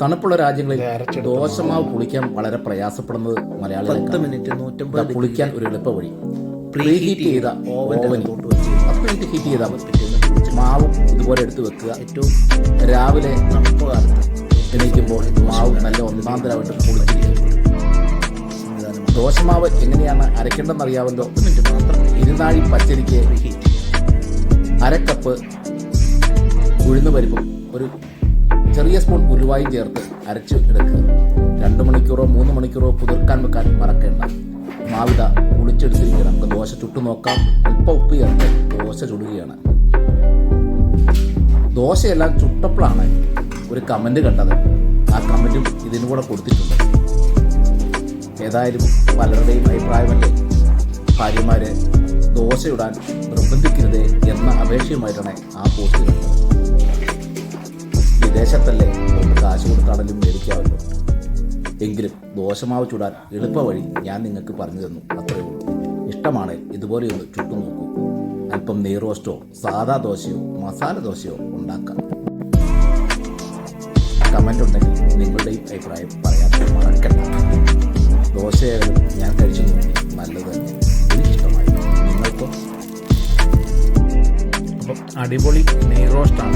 തണുപ്പുള്ള രാജ്യങ്ങളിൽ ദോശമാവ് പുളിക്കാൻ വളരെ പ്രയാസപ്പെടുന്നത് പത്ത് മലയാളികൾക്ക് മിനിറ്റ് പുളിക്കാൻ ഒരു എളുപ്പ വഴി. പ്രീ ഹീറ്റ് ചെയ്ത ഓവനിൽ പത്ത് മിനിറ്റ് ഹീറ്റ് ചെയ്താൽ മതി. മാവ് ഇതുപോലെ എടുത്ത് വെക്കുക. ഏറ്റവും രാവിലെ തണുപ്പ് കാലത്ത് എണീക്കുമ്പോൾ മാവ് നല്ല ഒന്നാം തരമായിട്ട് പുളിച്ചിരിക്കും. ദോശമാവ് എങ്ങനെയാണ് അരയ്ക്കേണ്ടതെന്ന് അറിയാമല്ലോ മിനിറ്റ് മാത്രം ഇരുന്നാഴി പച്ചരിക്ക് ഹീറ്റ് അരക്കപ്പ് ഉഴുന്ന് പരിപ്പും. ഒരു ചെറിയ സ്പൂൺ ഉലുവായും ചേർത്ത് അരച്ച് എടുക്കുക. രണ്ട് മണിക്കൂറോ മൂന്ന് മണിക്കൂറോ കുതിർക്കാൻ വെക്കാൻ മറക്കേണ്ട. മാവിത പുളിച്ചെടുത്തിരിക്കുക നമുക്ക് ദോശ ചുട്ടു നോക്കാം. ഉപ്പ ഉപ്പ് ചേർത്ത് ദോശ ചുടുകയാണ്. ദോശയെല്ലാം ചുട്ടപ്പോഴാണ് ഒരു കമന്റ് കണ്ടത്. ആ കമന്റും ഇതിനും കൂടെ കൊടുത്തിട്ടുണ്ട്. ഏതായാലും പലരുടെയും അഭിപ്രായമല്ലേ? ഭാര്യമാരെ ദോശയിടാൻ നിർബന്ധിക്കരുതേ എന്ന അപേക്ഷയുമായിട്ടാണ് ആ പോസ്റ്റ് കണ്ടത് വിദേശത്തല്ലേ നമുക്ക് കാശ് കൊടുത്താണെങ്കിലും മേടിക്കാമല്ലോ. എങ്കിലും ദോശമാവ് ചുടാൻ എളുപ്പ വഴി ഞാൻ നിങ്ങൾക്ക് പറഞ്ഞു തന്നു. അത്രയേ ഉള്ളൂ. ഇഷ്ടമാണ് ഇതുപോലെയൊന്ന് ചുട്ടു നോക്കൂ. അല്പം നെയ്റോസ്റ്റോ സാധാ ദോശയോ മസാല ദോശയോ ഉണ്ടാക്കാം. കമന്റ് ഉണ്ടെങ്കിൽ നിങ്ങളുടെയും അഭിപ്രായം പറയാൻ മറക്കണ്ട. ദോശയായാലും ഞാൻ കഴിച്ചു നോക്കി. നല്ലത് എനിക്കിഷ്ടമായി. നിങ്ങൾക്കോ? അപ്പം അടിപൊളി നെയ് റോസ്റ്റാണ്.